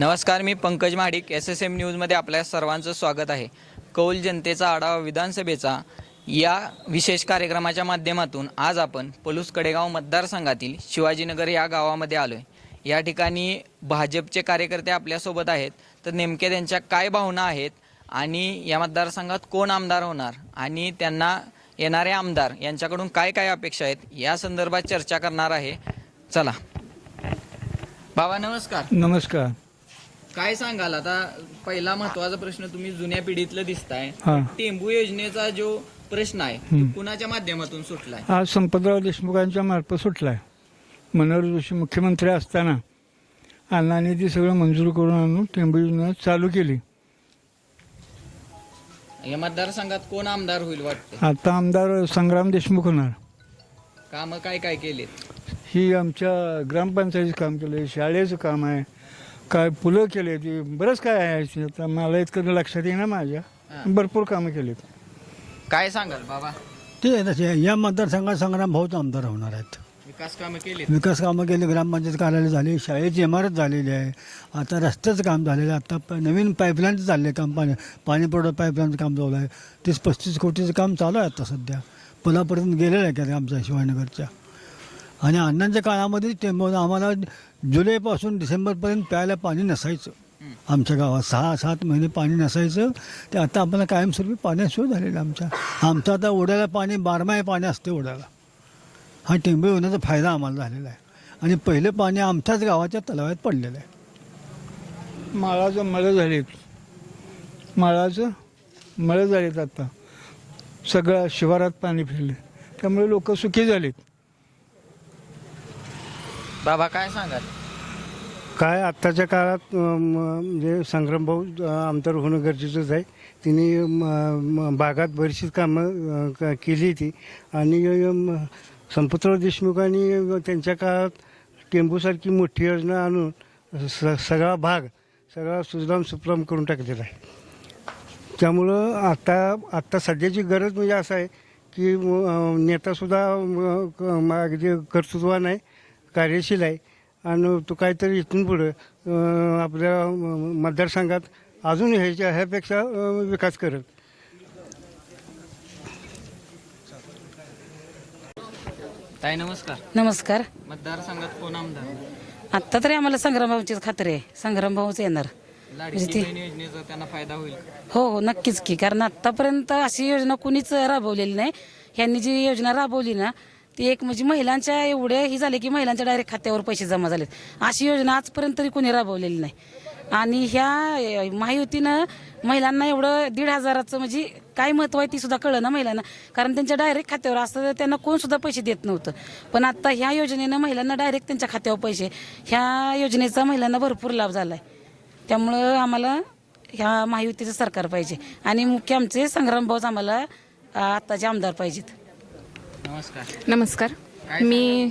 नमस्कार मी Pankaj Mahadik S S M न्यूजमध्ये आपल्या सर्वांचं स्वागत आहे. कौल जनतेचा आढावा विधानसभेचा या विशेष कार्यक्रमाच्या माध्यमातून आज आपण पलूस कडेगाव मतदारसंघातील शिवाजीनगर या गावामध्ये आलो आहे या ठिकाणी भाजपचे कार्यकर्ते आपल्यासोबत आहेत. तर नेमके त्यांच्या काय भावना आहेत आणि या मतदारसंघात कोण आमदार होणार आणि त्यांना येणारे आमदार यांच्याकडून काय काय अपेक्षा आहेत या संदर्भात चर्चा करणार आहे. चला. बाबा नमस्कार. नमस्कार. काय सांगाल? आता पहिला महत्त्वाचा प्रश्न तुम्ही जुन्या पिढीतलं दिसताय. हा. टेंबू योजनेचा जो प्रश्न आहे तो. कुणाच्या माध्यमातून सुटलाय? आज संपतराव देशमुखांच्या मार्फत सुटला आहे मनोहर जोशी मुख्यमंत्री असताना अण्णांनी ती सगळं मंजूर करून आणून टेंबू योजना चालू केली. या मतदारसंघात कोण आमदार होईल वाटतं? आता आमदार संग्राम देशमुख होणार. काम काय काय केलेत? ही आमच्या ग्रामपंचायतीचं काम केलं शाळेचं काम आहे काय पुलं केले ती बरंच काय आहे आता मला इतकं लक्षात येईना माझ्या. भरपूर कामं केलीत काय सांगाल बाबा? ते आहे तसे या मतदारसंघात संग्राम भाऊच आमदार होणार आहेत. विकास कामं केलीत विकास कामं केली ग्रामपंचायत कार्यालय झाली शाळेची इमारत झालेली आहे. आता रस्त्याचं काम झालेलं आहे. आता प- नवीन पाईपलाईनचं चाललं आहे काम पाणी पाणी पुरवठा पाईपलाईनचं काम चालू आहे. तीस पस्तीस कोटीचं काम चालू आहे आता सध्या. पुलापर्यंत गेलेलं आहे का आमच्या शिवाजीनगरच्या? आणि अण्णांच्या काळामध्ये ते मग आम्हाला जुलैपासून डिसेंबरपर्यंत प्यायला पाणी नसायचं. आमच्या गावात सहा सात महिने पाणी नसायचं. ते आता आम्हाला कायमस्वरूपी पाण्यात सोय झालेली आहे आमच्या. आमचं आता ओढ्याला पाणी बारमाही पाणी असते ओढ्याला. हा टेंबे होण्याचा फायदा आम्हाला झालेला आहे. आणि पहिलं पाणी आमच्याच गावाच्या तलावात पडलेलं आहे. माळाचं मळं झालीत. माळाचं मळं झालीत आता. सगळं शिवारात पाणी फिरले त्यामुळे लोक सुखी झालीत. बाबा काय सांगाल? काय आत्ताच्या काळात म्हणजे संग्रामभाऊ आमदार होणं गरजेचंच आहे. तिने म, भागात बरीचशी कामं क- केली ती आणि संपतराव देशमुखांनी त्यांच्या काळात टेंबूसारखी मोठी योजना आणून स सगळा भाग सगळा सुजलाम सुफलाम करून टाकलेला आहे. त्यामुळं आता आत्ता सध्याची गरज म्हणजे असं आहे की नेतासुद्धा अगदी कर्तृत्वान आहे कार्यशील आहे. आणि तो काहीतरी इथून पुढं आपल्या मतदारसंघात अजून ह्याच्या ह्यापेक्षा विकास करत. ताई नमस्कार. नमस्कार. मतदारसंघात कोण आमदार? आत्ता तरी आम्हाला संग्रामभाऊचीच खात्री आहे. संग्रामभाऊच येणार. लाडकी म्हणजे ती- बहीण योजनेचा त्यांना फायदा होईल हो हो नक्कीच की. कारण आत्तापर्यंत अशी योजना कुणीच राबवलेली नाही. ह्यांनी जी योजना राबवली ना ती एक म्हणजे महिलांच्या एवढ्या ही झाले की महिलांच्या डायरेक्ट खात्यावर पैसे जमा झालेत. अशी योजना आजपर्यंत तरी कोणी राबवलेली नाही. आणि ह्या महायुतीनं महिलांना एवढं दीड हजाराचं म्हणजे काय महत्त्व आहे ती सुद्धा कळलं ना महिलांना. कारण त्यांच्या डायरेक्ट खात्यावर असतं त्यांना कोण सुद्धा पैसे देत नव्हतं. पण आता ह्या योजनेनं महिलांना डायरेक्ट त्यांच्या खात्यावर पैसे ह्या योजनेचा महिलांना भरपूर लाभ झाला आहे त्यामुळं आम्हाला ह्या महायुतीचं सरकार पाहिजे. आणि मुख्य आमचे संग्रामभाऊच आम्हाला आत्ताचे आमदार पाहिजेत. नमस्कार. मी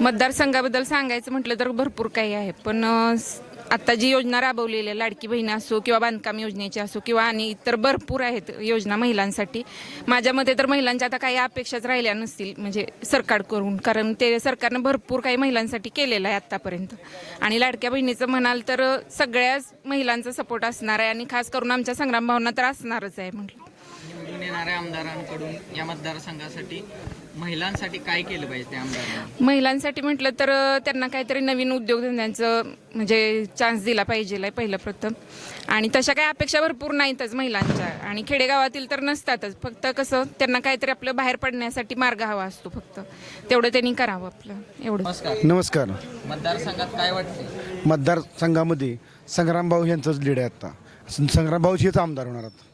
मतदारसंघाबद्दल? सांगायचं म्हटलं तर भरपूर काही आहे पण अ, स- आता जी योजना राबवलेली आहे लाडकी बहीण असो किंवा बांधकाम योजनेची असो किंवा आणि इतर भरपूर आहेत योजना महिलांसाठी माझ्या मते तर महिलांच्या आता काही अपेक्षाच राहिल्या नसतील म्हणजे सरकारकडून कारण ते सरकारनं भरपूर काही महिलांसाठी केलेलं आहे आत्तापर्यंत आणि लाडक्या बहिणीचं म्हणाल तर सगळ्याच महिलांचा सपोर्ट असणार आहे आणि खास करून आमच्या संग्राम भावना तर असणारच आहे म्हटलं. येणाऱ्या आमदारांकडून या मतदारसंघासाठी महिलांसाठी काय केलं पाहिजे त्या आमदारांनी? महिलांसाठी म्हटलं तर त्यांना काहीतरी नवीन उद्योगधंद्यांचं म्हणजे चान्स दिला पाहिजे पहिलं प्रथम. आणि तशा काही अपेक्षा भरपूर नाहीतच महिलांच्या. आणि खेडेगावातील तर नसतातच. फक्त कसं त्यांना काहीतरी आपलं बाहेर पडण्यासाठी मार्ग हवा असतो फक्त. तेवढं त्यांनी करावं आपलं. एवढं. नमस्कार. नमस्कार. मतदारसंघात काय वाटते मतदारसंघामध्ये संग्रामभाऊ यांचंच लीड आहे आता. संग्रामभाऊ हेच आमदार होणार आहेत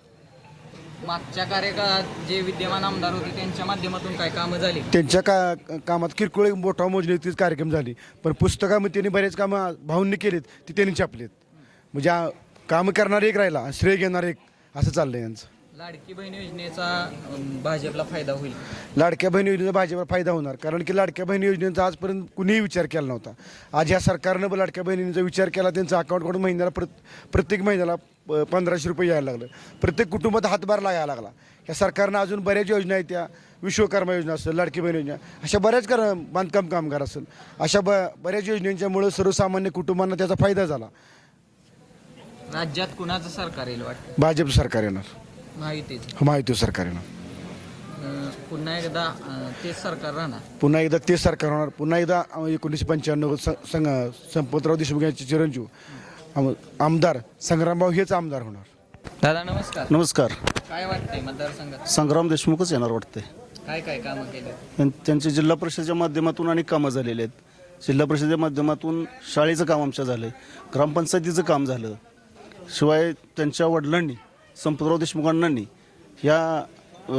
मागच्या कार्यकाळात जे विद्यमान आमदार होते त्यांच्या माध्यमातून काय कामं झाली? त्यांच्या का कामात किरकोळ एक मोठा मोजणीतीच कार्यक्रम झाली. पण पुस्तकामध्ये त्यांनी बरेच कामं भाऊंनी केलीत ती त्यांनी छापलीत. म्हणजे आ- कामं करणारे एक राहिला श्रेय घेणार एक असं चाललंय यांचं. लाडकी बहीण योजनेचा अं, भाजपला फायदा होईल. लाडक्या बहीण योजनेचा भाजपला फायदा होणार. कारण की लाडक्या बहीण योजनेचा आजपर्यंत कुणीही विचार केला नव्हता. आज या सरकारनं लाडक्या बहिणींचा विचार केला त्यांचा अकाउंटकडून महिन्याला प्रत प्रत्येक महिन्याला प- पंधराशे रुपये यायला लागलं. प्रत्येक कुटुंबात हातभार लागायला लागला. या सरकारनं अजून बऱ्याच योजना आहेत त्या. विश्वकर्मा योजना असेल लाडकी बहीण योजना अशा बऱ्याच कर बांधकाम कामगार असेल. अशा ब बऱ्याच योजनांच्यामुळं सर्वसामान्य कुटुंबांना त्याचा फायदा झाला. राज्यात कुणाचं सरकार येईल वाटतं? भाजप सरकार येणार. महायुतीचं महायुती सरकार येणार. पुन्हा एकदा अं, तेच सरकार राहणार? पुन्हा एकदा तेच सरकार होणार. पुन्हा एकदा अं, एकोणीसशे पंच्याण्णव स- संपतराव देशमुख यांचे चिरंजीव आम- आमदार संग्रामभाऊ हेच आमदार होणार. दादा नमस्कार. नमस्कार. काय वाटतंय मतदारसंघात? संग्राम देशमुखच येणार वाटते काय काय कामं केले? त्यां- त्यांचे जिल्हा परिषदेच्या माध्यमातून अनेक कामं झालेली आहेत. जिल्हा परिषदेच्या माध्यमातून शाळेचं काम आमच्या झालं आहे ग्रामपंचायतीचं काम झालं. शिवाय त्यांच्या वडिलांनी संपतराव देशमुख अण्णांनी ह्या अ,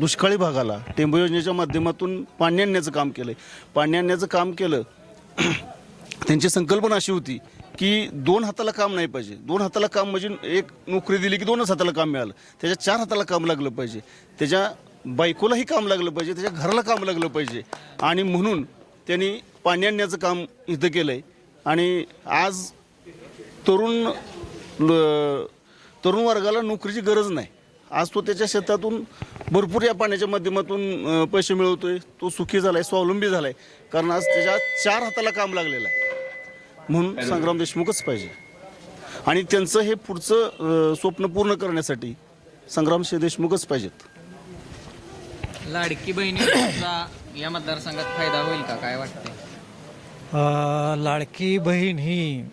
दुष्काळी भागाला टेंबू योजनेच्या माध्यमातून पाणी आणण्याचं काम केलं आहे पाणी आणण्याचं काम केलं त्यांची संकल्पना अशी होती की दोन हाताला काम नाही पाहिजे. दोन हाताला काम म्हणजे एक नोकरी दिली की दोनच हाताला काम मिळालं. त्याच्या चार हाताला काम लागलं पाहिजे. त्याच्या बायकोलाही काम लागलं पाहिजे. त्याच्या घराला काम लागलं पाहिजे. आणि म्हणून त्यांनी पाणी आणण्याचं काम इथं केलं आहे आणि आज तरुण तरुण वर्गाला नोकरीची गरज नाही. आज तो त्याच्या शेतातून भरपूर या पाण्याच्या माध्यमातून पैसे मिळवतोय. तो सुखी झालाय स्वावलंबी झालाय. कारण आज त्याच्या चार हाताला काम लागलेलं आहे. म्हणून संग्राम देशमुखच पाहिजे. आणि त्यांचं हे पुढचं स्वप्न पूर्ण करण्यासाठी संग्राम देशमुखच पाहिजेत. लाडकी बहिणीचा या मतदारसंघात फायदा होईल का? काय वाटतंय? अ, लाडकी बहीण ही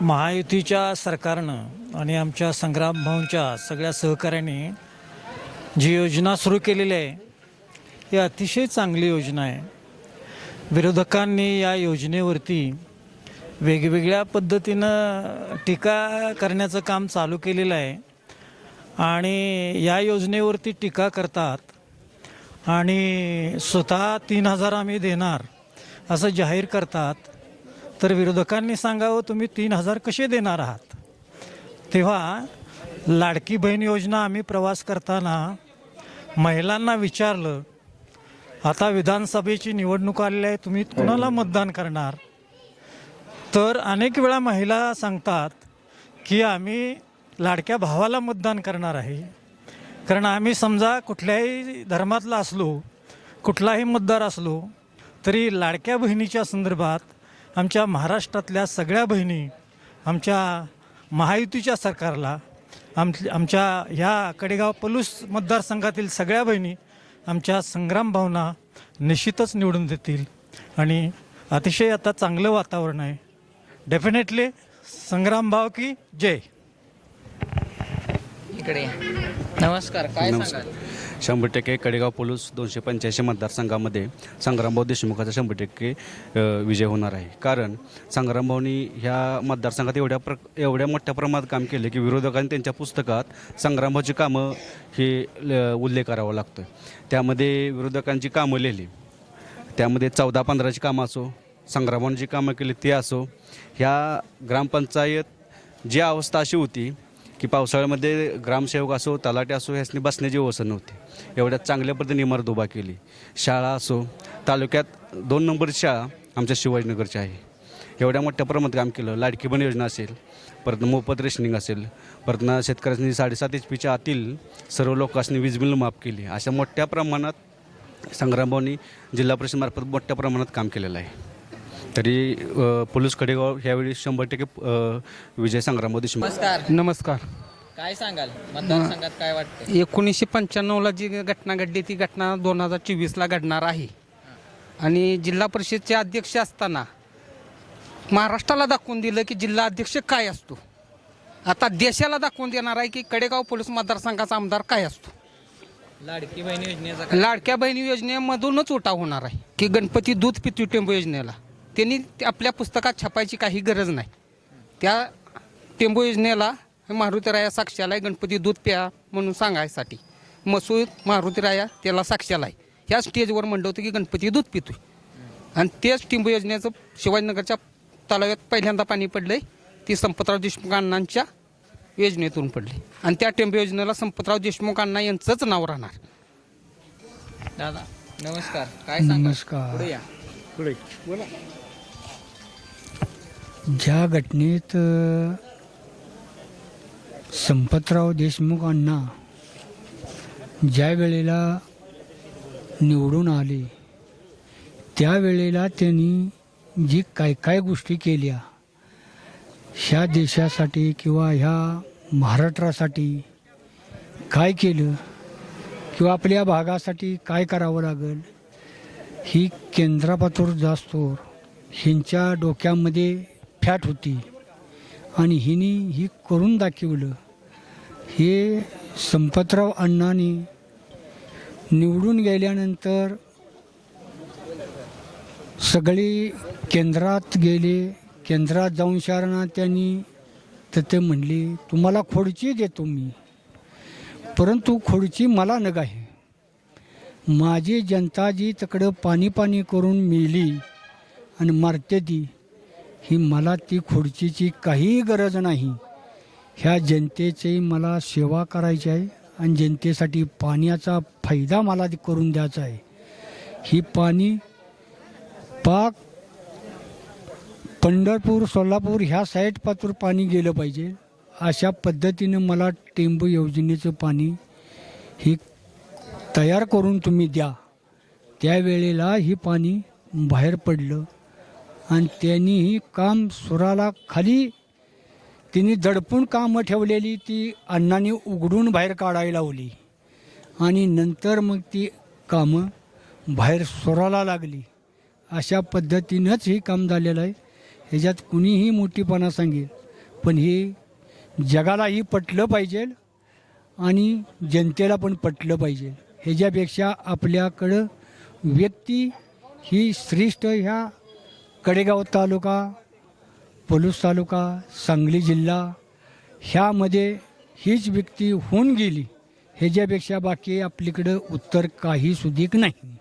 महायुतीच्या सरकारनं आणि आमच्या संग्राम भाऊंच्या सगळ्या सहकार्याने जी योजना सुरू केलेली आहे ही अतिशय चांगली योजना आहे. विरोधकांनी या योजनेवरती वेगवेगळ्या पद्धतीनं टीका करण्याचं काम चालू केलेलं आहे. आणि या योजनेवरती टीका करतात आणि स्वतः तीन हजार आम्ही देणार असं जाहीर करतात. तर विरोधकांनी सांगावं हो, तुम्ही तीन हजार कसे देणार आहात? तेव्हा लाडकी बहीण योजना आम्ही प्रवास करताना महिलांना विचारलं आता विधानसभेची निवडणूक आलेली आहे तुम्ही कुणाला मतदान करणार? तर अनेक वेळा महिला सांगतात की आम्ही लाडक्या भावाला मतदान करणार आहे. कारण आम्ही समजा कुठल्याही धर्मातला असलो कुठलाही मतदार असलो तरी लाडक्या बहिणीच्या संदर्भात आमच्या महाराष्ट्रातल्या सगळ्या बहिणी आमच्या महायुतीच्या सरकारला आम आमच्या ह्या कडेगाव पलूस मतदारसंघातील सगळ्या बहिणी आमच्या संग्राम भावना निश्चितच निवडून देतील. आणि अतिशय आता चांगलं वातावरण आहे. डेफिनेटली संग्राम भाव की जय इकडे या. नमस्कार काय सांगाल? शंभर टक्के कडेगाव पोलीस दोनशे पंच्याऐंशी मतदारसंघामध्ये संग्रामभाऊ देशमुखाचा शंभर टक्के अ, विजय होणार आहे. कारण संग्रामभाऊनी ह्या मतदारसंघात एवढ्या प्र एवढ्या मोठ्या प्रमाणात काम केले की विरोधकांनी त्यांच्या पुस्तकात संग्रामभाऊची कामं हे ल- उल्लेख करावा लागतो त्यामध्ये विरोधकांची कामं लिहिली. त्यामध्ये चौदा पंधराची कामं असो संग्रामाने जी कामं केली ते असो. ह्या ग्रामपंचायत जी अवस्था अशी होती की पावसाळ्यामध्ये ग्रामसेवक असो तलाटे असो ह्यासनी बसण्याची व्यवस्था नव्हती. एवढ्या चांगल्या पद्धतीने इमारत उभा केली. शाळा असो तालुक्यात दोन नंबरची शाळा आमच्या शिवाजीनगरची आहे. एवढ्या मोठ्या प्रमाणात काम केलं. लाडकी बन योजना असेल परत मोफत रेशनिंग असेल परत ना शेतकऱ्यांनी साडेसात एच पीच्या आतील सर्व लोकांनी वीज बिल माफ केली. अशा मोठ्या प्रमाणात संग्रामभाऊनी जिल्हा परिषदमार्फत मोठ्या प्रमाणात काम केलेलं आहे. तरी अ, पोलीस कडेगाव ह्यावेळी शंभर टक्के अ, विजय संग्रामभाऊ देशमुख नमस्कार. नमस्कार. काय सांगाल? मतदारसंघात काय वाटतंय? एकोणीसशे पंच्याण्णवला जी घटना घडली ती घटना दोन हजार चोवीसला घडणार आहे. आणि जिल्हा परिषदचे अध्यक्ष असताना महाराष्ट्राला दाखवून दिलं की जिल्हा अध्यक्ष काय असतो. आता देशाला दाखवून देणार आहे की कडेगाव पोलीस मतदारसंघाचा आमदार काय असतो. लाडकी बहीण योजनेचा काय? लाडक्या बहिणी योजनेमधूनच उठाव होणार आहे की गणपती दूध पितू टेंबू योजनेला. त्यांनी आपल्या पुस्तकात छापायची काही गरज नाही. त्या टेंबू योजनेला मारुतीराया साक्षाला आहे गणपती दूध प्या म्हणून सांगायसाठी. मसूद मारुतीराया त्याला साक्षाला आहे ह्या स्टेजवर म्हणलं होतं की गणपती दूध पितोय. आणि तेच टिंबू योजनेचं शिवाजीनगरच्या तलाव्यात पहिल्यांदा पाणी पडलंय. ती संपतराव देशमुख अण्णांच्या योजनेतून पडली. आणि त्या टेंबू योजनेला संपतराव देशमुख अण्णा यांचंच नाव राहणार. दादा नमस्कार. काय नमस्कार. पुढे या. ज्या घटनेत संपतराव देशमुख अण्णा ज्या वेळेला निवडून आले त्यावेळेला त्यांनी जी काय काय गोष्टी केल्या ह्या देशासाठी किंवा ह्या महाराष्ट्रासाठी काय केलं किंवा आपल्या भागासाठी काय करावं लागेल ही केंद्रापातूर जास्तोर ह्यांच्या डोक्यामध्ये फॅट होती. आणि हिने ही करून दाखवलं. हे संपतराव अण्णांनी निवडून गेल्यानंतर सगळी केंद्रात गेले. केंद्रात जाऊन शारणा त्यांनी तर ते म्हणले तुम्हाला खोडची देतो मी. परंतु खोडची मला नग आहे. माझी जनता जी तिकडं पाणी पाणी करून मेली आणि मारते ती ही मला ती खुर्चीची काहीही गरज नाही. ह्या जनतेची मला सेवा करायची आहे आणि जनतेसाठी पाण्याचा फायदा मला करून द्यायचा आहे. ही पाणी पाक पंढरपूर सोलापूर ह्या साईडपातूर पाणी गेलं पाहिजे. अशा पद्धतीनं मला टेंबू योजनेचं पाणी ही तयार करून तुम्ही द्या. त्यावेळेला ही पाणी बाहेर पडलं. आणि त्यांनी ही काम सुराला खाली तिने दडपून कामं ठेवलेली ती अण्णांनी उघडून बाहेर काढायला लावली. आणि नंतर मग ती कामं बाहेर सुराला लागली. अशा पद्धतीनंच हे काम झालेलं आहे. ह्याच्यात कुणीही मोठीपणा सांगेल. पण हे जगालाही पटलं पाहिजे आणि जनतेला पण पटलं पाहिजे. ह्याच्यापेक्षा आपल्याकडं व्यक्ती ही श्रेष्ठ ह्या कडेगाव तालुका पलूस तालुका सांगली जिल्हा ह्यामध्ये हीच व्यक्ती होऊन गेली ह्याच्यापेक्षा बाकी आपलीकडं उत्तर काही सुधीक नाही.